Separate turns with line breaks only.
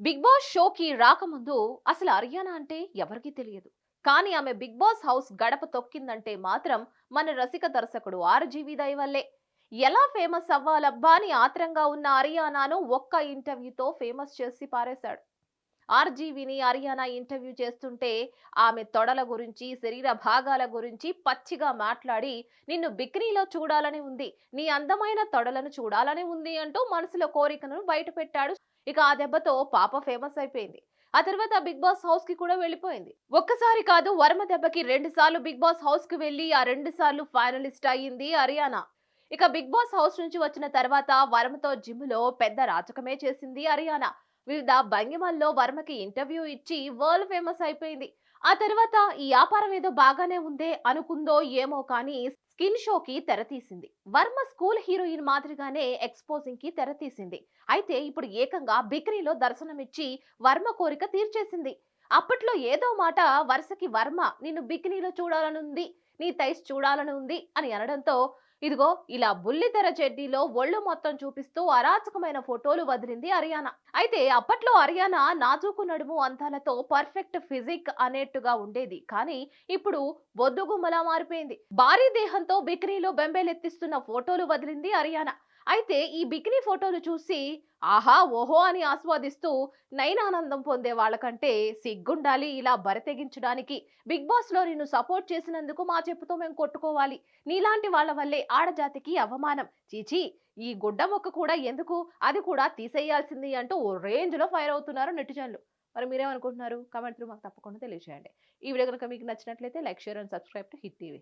Big boss షోకి రాకముందు అసలు అరియానా అంటే ఎవరికీ తెలియదు. కానీ ఆమె బిగ్ బాస్ హౌస్ గడప తొక్కిందంటే మాత్రం మన రసిక దర్శకుడు ఆర్జీవి దయ వల్లే. ఎలా ఫేమస్ అవ్వాలబ్బా అని ఆత్రంగా ఉన్న అరియానాను ఒక్క ఇంటర్వ్యూతో ఫేమస్ చేసి పారేశాడు. ఆర్జీవిని అరియానా ఇంటర్వ్యూ చేస్తుంటే ఆమె తొడల గురించి శరీర భాగాల గురించి పచ్చిగా మాట్లాడి నిన్ను బిక్నీలో చూడాలని ఉంది. నీ అందమైన తొడలను చూడాలని ఉంది అంటూ మనసులో కోరికను బయటపెట్టాడు. ఇక ఆ దెబ్బతో పాప ఫేమస్ అయిపోయింది. ఆ తర్వాత బిగ్ బాస్ హౌస్కి కూడా వెళ్ళిపోయింది. ఒక్కసారి కాదు వర్మ దెబ్బకి రెండు సార్లు బిగ్ బాస్ హౌస్కి వెళ్ళి ఆ రెండు సార్లు ఫైనలిస్ట్ అయ్యింది అరియానా ఇక బిగ్ బాస్ హౌస్ నుంచి వచ్చిన తర్వాత వర్మతో జిమ్లో పెద్ద రాచకమే చేసింది అరియానా వివిధ భంగిమల్లో వర్మకి ఇంటర్వ్యూ ఇచ్చి వరల్డ్ ఫేమస్ అయిపోయింది. ఆ తర్వాత ఈ వ్యాపారం ఏదో బాగానే ఉందే అనుకుందో ఏమో కానీ స్కిన్ షోకి తెరతీసింది వర్మ స్కూల్ హీరోయిన్ మాదిరిగానే ఎక్స్పోజింగ్కి తెరతీసింది అయితే ఇప్పుడు ఏకంగా బిక్రీలో దర్శనమిచ్చి వర్మ కోరిక తీర్చేసింది. అప్పట్లో ఏదో మాట వరుసకి వర్మ నిన్ను బిక్నీలో చూడాలని ఉంది నీ తైస్ చూడాలని ఉంది అని అనడంతో ఇదిగో ఇలా బుల్లితెర చెడ్డీలో ఒళ్ళు మొత్తం చూపిస్తూ అరాచకమైన ఫోటోలు వదిలింది అరియానా. అయితే అప్పట్లో హరియానా నాజూకు నడుము అందాలతో పర్ఫెక్ట్ ఫిజిక్ అనేట్టుగా ఉండేది. కానీ ఇప్పుడు బొద్దుగుమ్మలా మారిపోయింది. భారీ దేహంతో బిక్రీలో బెంబేలెత్తిస్తున్న ఫోటోలు వదిలింది అరియానా. అయితే ఈ బికినీ ఫోటోలు చూసి ఆహా ఓహో అని ఆస్వాదిస్తూ నయనానందం పొందే వాళ్ళకంటే సిగ్గుండాలి ఇలా బరితెగించడానికి బిగ్ బాస్లో నిన్ను సపోర్ట్ చేసినందుకు మా చెప్పుతో మేము కొట్టుకోవాలి. నీలాంటి వాళ్ళ వల్లే ఆడజాతికి అవమానం. చీచి ఈ గుడ్డ మొక్క కూడా ఎందుకు? అది కూడా తీసేయాల్సింది అంటూ ఓ రేంజ్లో ఫైర్ అవుతున్నారు నెటిజన్లు. మరి మీరేమనుకుంటున్నారు? కమెంట్ మాకు తప్పకుండా తెలియజేయండి ఈ వీడియో కనుక మీకు నచ్చినట్లయితే like share and subscribe to hit TV.